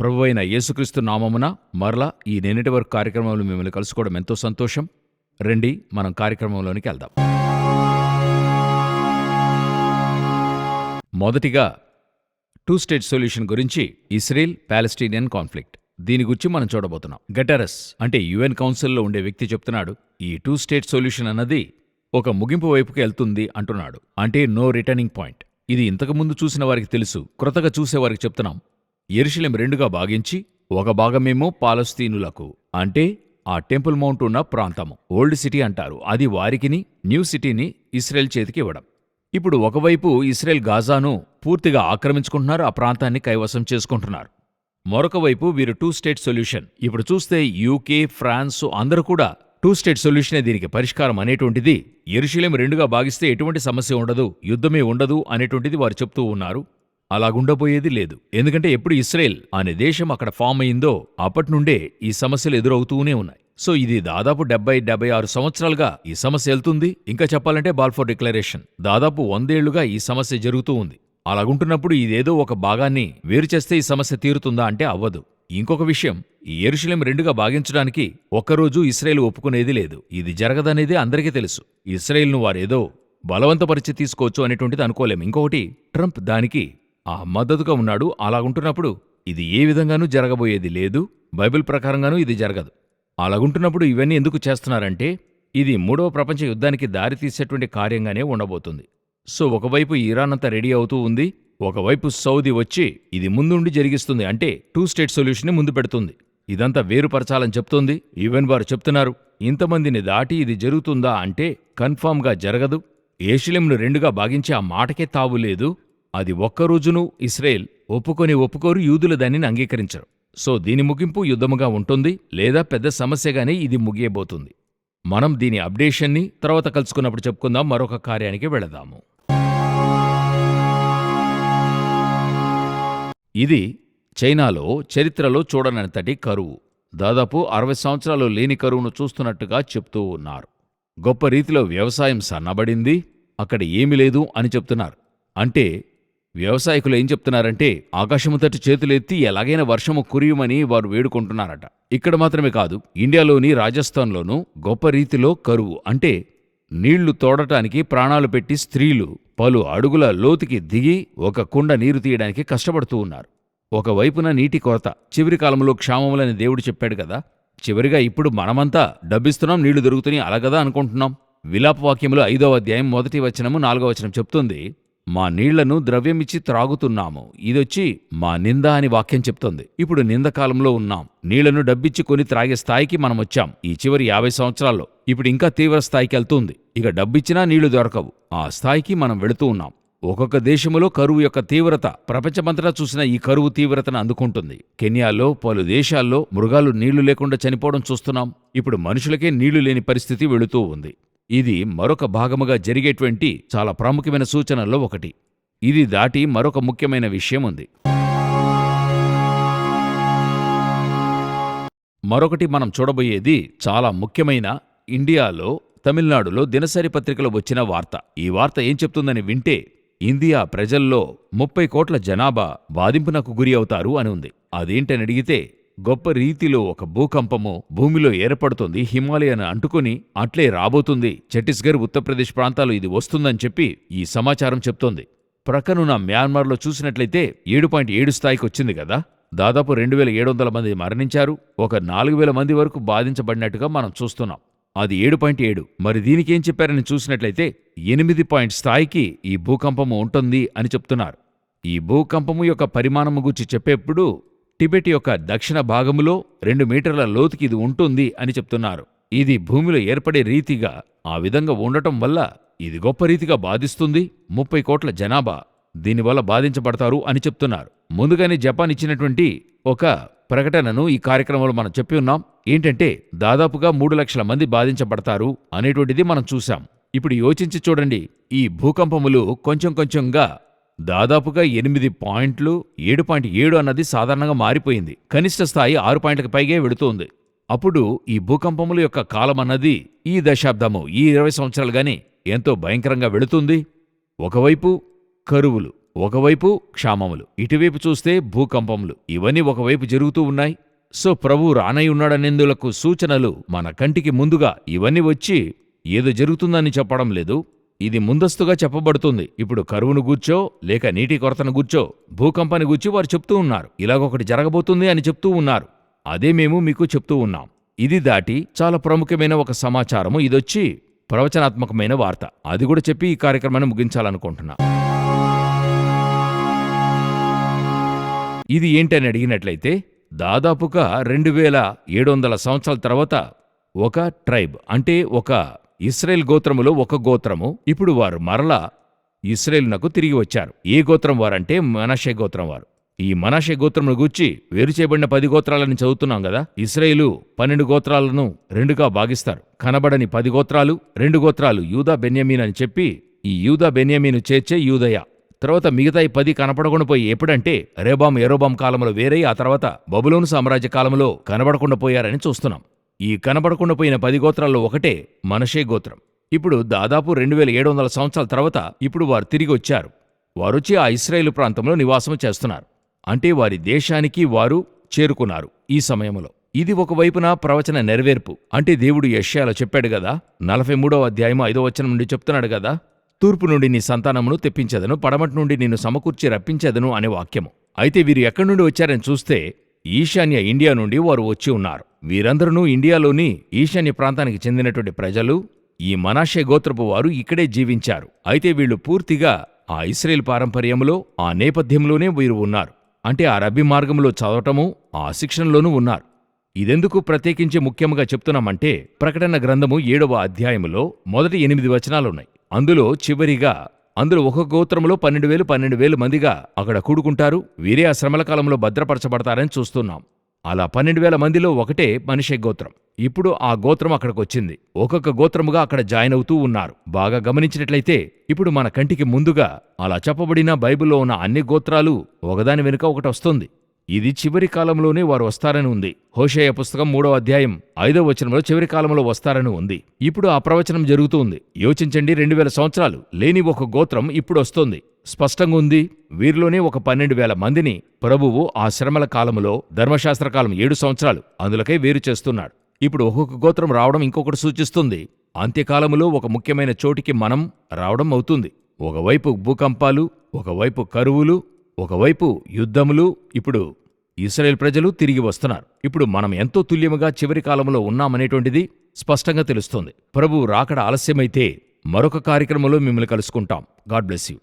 ప్రభు అయిన యేసుక్రీస్తు నామమున మరలా ఈ నేనటి వరకు కార్యక్రమంలో మిమ్మల్ని కలుసుకోవడం ఎంతో సంతోషం. రండి మనం కార్యక్రమంలోనికి వెళ్దాం. మొదటిగా టూ స్టేట్ సొల్యూషన్ గురించి ఇస్రేల్ పాలెస్టీనియన్ కాన్ఫ్లిక్ట్. దీని గురించి మనం చూడబోతున్నాం. గటరస్ అంటే యుఎన్ కౌన్సిల్లో ఉండే వ్యక్తి చెప్తున్నాడు ఈ టూ స్టేట్ సొల్యూషన్ అన్నది ఒక ముగింపు వైపుకి వెళ్తుంది అంటున్నాడు. అంటే నో రిటర్నింగ్ పాయింట్. ఇది ఇంతకుముందు చూసిన వారికి తెలుసు క్రొత్తగా చూసేవారికి చెప్తున్నాం. ఎరుషలేం రెండుగా భాగించి ఒక భాగమేమో పాలస్తీనులకు అంటే ఆ టెంపుల్ మౌంట్ ఉన్న ప్రాంతము. ఓల్డ్ సిటీ అంటారు. అది వారికిని న్యూ సిటీని ఇస్రాయెల్ చేతికి ఇవ్వడం. ఇప్పుడు ఒకవైపు ఇస్రాయెల్ గాజాను పూర్తిగా ఆక్రమించుకుంటున్నారు ఆ ప్రాంతాన్ని కైవసం చేసుకుంటున్నారు. మరొక వైపు వీరు టూ స్టేట్ సొల్యూషన్ ఇప్పుడు చూస్తే యూకే ఫ్రాన్స్ అందరూ కూడా టూ స్టేట్ సొల్యూషనే దీనికి పరిష్కారం అనేటువంటిది ఎరుశలేం రెండుగా భాగిస్తే ఎటువంటి సమస్య ఉండదు యుద్ధమే ఉండదు అనేటువంటిది వారు చెప్తూ ఉన్నారు. అలాగుండబోయేది లేదు. ఎందుకంటే ఎప్పుడు ఇస్రాయెల్ అనే దేశం అక్కడ ఫామ్ అయిందో అప్పటి నుండే ఈ సమస్యలు ఎదురవుతూనే ఉన్నాయి. సో ఇది దాదాపు డెబ్బై డెబ్బై ఆరు సంవత్సరాలుగా ఈ సమస్య వెళ్తుంది. ఇంకా చెప్పాలంటే బాల్ఫోర్ డిక్లరేషన్. దాదాపు వందేళ్ళుగా ఈ సమస్య జరుగుతూ ఉంది. అలాగుంటున్నప్పుడు ఇదేదో ఒక భాగాన్ని వేరు చేస్తే ఈ సమస్య తీరుతుందా అంటే అవ్వదు. ఇంకొక విషయం ఈ ఎరుశలేం రెండుగా భాగించడానికి ఒక్కరోజు ఇస్రాయేల్ ఒప్పుకునేది లేదు. ఇది జరగదనేది అందరికీ తెలుసు. ఇస్రాయేల్ను వారేదో బలవంతపరిచి తీసుకోవచ్చు అనేటువంటిది అనుకోలేం. ఇంకొకటి ట్రంప్ దానికి ఆ మద్దతుగా ఉన్నాడు అలాగుంటున్నప్పుడు ఇది ఏ విధంగానూ జరగబోయేది లేదు బైబిల్ ప్రకారంగానూ ఇది జరగదు. అలాగుంటున్నప్పుడు ఇవన్నీ ఎందుకు చేస్తున్నారంటే ఇది మూడవ ప్రపంచ యుద్ధానికి దారితీసేటువంటి కార్యంగానే ఉండబోతుంది. సో ఒకవైపు ఇరాన్ అంతా రెడీ అవుతూ ఉంది ఒకవైపు సౌదీ వచ్చి ఇది ముందుండి జరిగిస్తుంది అంటే టూ స్టేట్ సొల్యూషన్ని ముందు పెడుతుంది. ఇదంతా వేరుపరచాలని చెప్తోంది ఈవెన్ వారు చెప్తున్నారు ఇంతమందిని దాటి ఇది జరుగుతుందా అంటే కన్ఫామ్గా జరగదు ఏషిలింను రెండుగా భాగించి ఆ మాటకే తావు లేదు అది ఒక్కరోజునూ ఇస్రాయేల్ ఒప్పుకొని ఒప్పుకోరు యూదులు దానిని అంగీకరించరు. సో దీని ముగింపు యుద్ధముగా ఉంటుంది లేదా పెద్ద సమస్యగానే ఇది ముగియబోతుంది. మనం దీని అప్డేషన్ని తర్వాత కలుసుకున్నప్పుడు చెప్పుకుందాం మరొక కార్యానికి వెళదాము. ఇది చైనాలో చరిత్రలో చూడనంతటి కరువు. దాదాపు అరవై సంవత్సరాలు లేని కరువును చూస్తున్నట్టుగా చెప్తూ ఉన్నారు. గొప్ప రీతిలో వ్యవసాయం సన్నబడింది అక్కడ ఏమీ లేదు అని చెప్తున్నారు. అంటే వ్యవసాయకులు ఏం చెప్తున్నారంటే ఆకాశము తట్టు చేతులెత్తి ఎలాగైనా వర్షము కురియమని వారు వేడుకుంటున్నారట. ఇక్కడ మాత్రమే కాదు ఇండియాలోని రాజస్థాన్లోనూ గొప్ప రీతిలో కరువు అంటే నీళ్ళు తోడటానికి ప్రాణాలు పెట్టి స్త్రీలు పలు అడుగుల లోతుకి దిగి ఒక కుండ నీరు తీయడానికి కష్టపడుతూ ఉన్నారు. ఒకవైపున నీటి కొరత చివరి కాలంలో క్షామములని దేవుడు చెప్పాడు కదా చివరిగా ఇప్పుడు మనమంతా డబ్బిస్తున్నాం నీళ్ళు దొరుకుతున్నాయి అలాగదా అనుకుంటున్నాం? విలాపవాక్యంలో ఐదవ అధ్యాయం మొదటి వచనము నాలుగవ వచనం చెప్తుంది మా నీళ్ళను ద్రవ్యమిచ్చి త్రాగుతున్నాము. ఇదొచ్చి మా నింద అని వాక్యం చెప్తోంది. ఇప్పుడు నిందకాలంలో ఉన్నాం. నీళ్ళను డబ్బిచ్చి కొని త్రాగే స్థాయికి మనం వచ్చాం. ఈ చివరి యాభై సంవత్సరాల్లో ఇప్పుడు ఇంకా తీవ్ర స్థాయికి వెళ్తుంది. ఇక డబ్బిచ్చినా నీళ్ళు దొరకవు. ఆ స్థాయికి మనం వెళుతూ ఉన్నాం. ఒక్కొక్క దేశములో కరువు యొక్క తీవ్రత ప్రపంచమంతటా చూసిన ఈ కరువు తీవ్రతను అందుకుంటుంది. కెన్యాలో పలు దేశాల్లో మృగాలు నీళ్ళు లేకుండా చనిపోవడం చూస్తున్నాం. ఇప్పుడు మనుషులకే నీళ్ళు లేని పరిస్థితి వెళుతూ ఉంది. ఇది మరొక భాగముగా జరిగేటువంటి చాలా ప్రాముఖ్యమైన సూచనల్లో ఒకటి. ఇది దాటి మరొక ముఖ్యమైన విషయం ఉంది. మరొకటి మనం చూడబోయేది చాలా ముఖ్యమైన ఇండియాలో తమిళనాడులో దినసరి పత్రికలో వచ్చిన వార్త. ఈ వార్త ఏం చెప్తుందని వింటే ఇండియా ప్రజల్లో ముప్పై కోట్ల జనాభా బాధింపునకు గురి అవుతారు అని ఉంది. అదేంటని అడిగితే గొప్ప రీతిలో ఒక భూకంపము భూమిలో ఏర్పడుతుంది హిమాలయను అంటుకుని అట్లే రాబోతుంది. ఛత్తీస్గఢ్ ఉత్తరప్రదేశ్ ప్రాంతాలు ఇది వస్తుందని చెప్పి ఈ సమాచారం చెప్తోంది. ప్రక్కనున్న మ్యాన్మార్లో చూసినట్లయితే ఏడు పాయింట్ ఏడు స్థాయికి వచ్చింది కదా. దాదాపు రెండు వేల ఏడు వందల మంది మరణించారు. ఒక నాలుగు వేల మంది వరకు బాధించబడినట్టుగా మనం చూస్తున్నాం. అది ఏడు పాయింట్ ఏడు. మరి దీనికేం చెప్పారని చూసినట్లయితే ఎనిమిది పాయింట్ స్థాయికి ఈ భూకంపము ఉంటుంది అని చెప్తున్నారు. ఈ భూకంపము యొక్క పరిమాణము గురించి చెప్పేప్పుడు టిబెట్ యొక్క దక్షిణ భాగములో రెండు మీటర్ల లోతుకి ఇది ఉంటుంది అని చెప్తున్నారు. ఇది భూమిలో ఏర్పడే రీతిగా ఆ విధంగా ఉండటం వల్ల ఇది గొప్ప రీతిగా బాధిస్తుంది. ముప్పై కోట్ల జనాభా దీనివల్ల బాధించబడతారు అని చెప్తున్నారు. ముందుగానే జపాన్ ఇచ్చినటువంటి ఒక ప్రకటనను ఈ కార్యక్రమంలో మనం చెప్పి ఉన్నాం. ఏంటంటే దాదాపుగా మూడు లక్షల మంది బాధించబడతారు అనేటువంటిది మనం చూశాం. ఇప్పుడు యోచించి చూడండి. ఈ భూకంపములు కొంచెం కొంచెంగా దాదాపుగా ఎనిమిది పాయింట్లు ఏడు పాయింట్ ఏడు అన్నది సాధారణంగా మారిపోయింది. కనిష్ట స్థాయి ఆరు పాయింట్లకు పైగే వెడుతోంది. అప్పుడు ఈ భూకంపముల యొక్క కాలం అన్నది ఈ దశాబ్దము ఈ ఇరవై సంవత్సరాలుగానే ఎంతో భయంకరంగా వెళుతుంది ఒకవైపు కరువులు ఒకవైపు క్షామములు ఇటువైపు చూస్తే భూకంపములు ఇవన్నీ ఒకవైపు జరుగుతూ ఉన్నాయి. సో ప్రభు రానై ఉన్నాడనేందులకు సూచనలు మన కంటికి ముందుగా ఇవన్నీ వచ్చి ఏదో జరుగుతుందని చెప్పడం లేదు. ఇది ముందస్తుగా చెప్పబడుతుంది. ఇప్పుడు కరువును గూర్చో లేక నీటి కొరతను గూర్చో భూకంపాన్ని గూర్చి వారు చెప్తూ ఉన్నారు. ఇలాగొకటి జరగబోతుంది అని చెప్తూ ఉన్నారు. అదే మేము మీకు చెప్తూ ఉన్నాం. ఇది దాటి చాలా ప్రముఖమైన ఒక సమాచారము. ఇదొచ్చి ప్రవచనాత్మకమైన వార్త. అది కూడా చెప్పి ఈ కార్యక్రమాన్ని ముగించాలనుకుంటున్నా. ఇది ఏంటని అడిగినట్లయితే దాదాపుగా రెండు వేల ఏడు వందల సంవత్సరాల తర్వాత ఒక ట్రైబ్ అంటే ఒక ఇస్రాయేల్ గోత్రములో ఒక గోత్రము. ఇప్పుడు వారు మరలా ఇస్రాయేలునకు తిరిగి వచ్చారు. ఏ గోత్రం వారంటే మనషే గోత్రం వారు. ఈ మనషే గోత్రమును గూర్చి వేరు చేయబడిన పది గోత్రాలని చదువుతున్నాం కదా ఇస్రాయేలు పన్నెండు గోత్రాలను రెండుగా భాగిస్తారు. కనబడని పది గోత్రాలు రెండు గోత్రాలు యూదా బెన్యమీన్ అని చెప్పి ఈ యూదా బెన్యమీను చేర్చే యూదయ. తర్వాత మిగతా ఈ పది కనపడకుండా పోయి ఎప్పుడంటే రేబాం ఎరోబాం కాలంలో వేరై ఆ తర్వాత బబులోను సామ్రాజ్య కాలంలో కనబడకుండా పోయారని చూస్తున్నాం. ఈ కనబడకుండా పోయిన పది గోత్రాల్లో ఒకటే మనషే గోత్రం. ఇప్పుడు దాదాపు రెండు వేల ఏడు వందల సంవత్సరాల తర్వాత ఇప్పుడు వారు తిరిగి వచ్చారు. వారొచ్చి ఆ ఇస్రాయేలు ప్రాంతంలో నివాసం చేస్తున్నారు. అంటే వారి దేశానికి వారు చేరుకున్నారు ఈ సమయంలో. ఇది ఒకవైపున ప్రవచన నెరవేర్పు. అంటే దేవుడు యష్యాలో చెప్పాడు గదా నలభై మూడవ అధ్యాయం ఐదో వచనం నుండి చెప్తున్నాడు గదా తూర్పు నుండి నీ సంతానమును తెప్పించదను పడమటి నుండి నిన్ను సమకూర్చి రప్పించదను అనే వాక్యము. అయితే వీరు ఎక్కడి నుండి వచ్చారని చూస్తే ఈశాన్య ఇండియా నుండి వారు వచ్చి ఉన్నారు. వీరందరూ ఇండియాలోని ఈశాన్య ప్రాంతానికి చెందినటువంటి ప్రజలు. ఈ మనాషే గోత్రపు వారు ఇక్కడే జీవించారు. అయితే వీళ్ళు పూర్తిగా ఆ ఇస్రేల్ పారంపర్యంలో ఆ నేపథ్యంలోనే వీరు ఉన్నారు. అంటే ఆ రబ్బీ మార్గంలో చదవటము ఆ శిక్షణలోనూ ఉన్నారు. ఇదెందుకు ప్రత్యేకించి ముఖ్యంగా చెప్తున్నామంటే ప్రకటన గ్రంథము ఏడవ అధ్యాయములో మొదటి ఎనిమిది వచనాలున్నాయి. అందులో చివరిగా అందులో ఒక గోత్రంలో పన్నెండు వేలు పన్నెండు వేలు మందిగా అక్కడ కూడుకుంటారు. వీరే ఆ శ్రమల కాలంలో భద్రపరచబడతారని చూస్తున్నాం. అలా పన్నెండు వేల మందిలో ఒకటే మనిషి గోత్రం. ఇప్పుడు ఆ గోత్రం అక్కడికి వచ్చింది ఒక్కొక్క గోత్రముగా అక్కడ జాయిన్ అవుతూ ఉన్నారు. బాగా గమనించినట్లయితే ఇప్పుడు మన కంటికి ముందుగా అలా చెప్పబడిన బైబిల్లో ఉన్న అన్ని గోత్రాలు ఒకదాని వెనుక ఒకటి వస్తుంది. ఇది చివరి కాలంలోనే వారు వస్తారని ఉంది. హోషేయ పుస్తకం మూడో అధ్యాయం ఐదో వచనంలో చివరి కాలంలో వస్తారని ఉంది. ఇప్పుడు ఆ ప్రవచనం జరుగుతూ ఉంది యోచించండి రెండు వేల సంవత్సరాలు లేని ఒక గోత్రం ఇప్పుడు వస్తోంది. స్పష్టంగా ఉంది వీరిలోనే ఒక పన్నెండు వేల మందిని ప్రభువు ఆ శ్రమల కాలంలో ధర్మశాస్త్ర కాలం ఏడు సంవత్సరాలు అందులకై వేరు చేస్తున్నాడు. ఇప్పుడు ఒక్కొక్క గోత్రం రావడం ఇంకొకటి సూచిస్తుంది. అంత్యకాలములో ఒక ముఖ్యమైన చోటికి మనం రావడం అవుతుంది. ఒకవైపు భూకంపాలు ఒకవైపు కరువులు ఒకవైపు యుద్ధములు ఇప్పుడు ఇస్రాయేల్ ప్రజలు తిరిగి వస్తున్నారు. ఇప్పుడు మనం ఎంతో తుల్యముగా చివరి కాలంలో ఉన్నామనేటువంటిది స్పష్టంగా తెలుస్తోంది. ప్రభు రాకడ ఆలస్యమైతే మరొక కార్యక్రమంలో మిమ్మల్ని కలుసుకుంటాం. God bless you.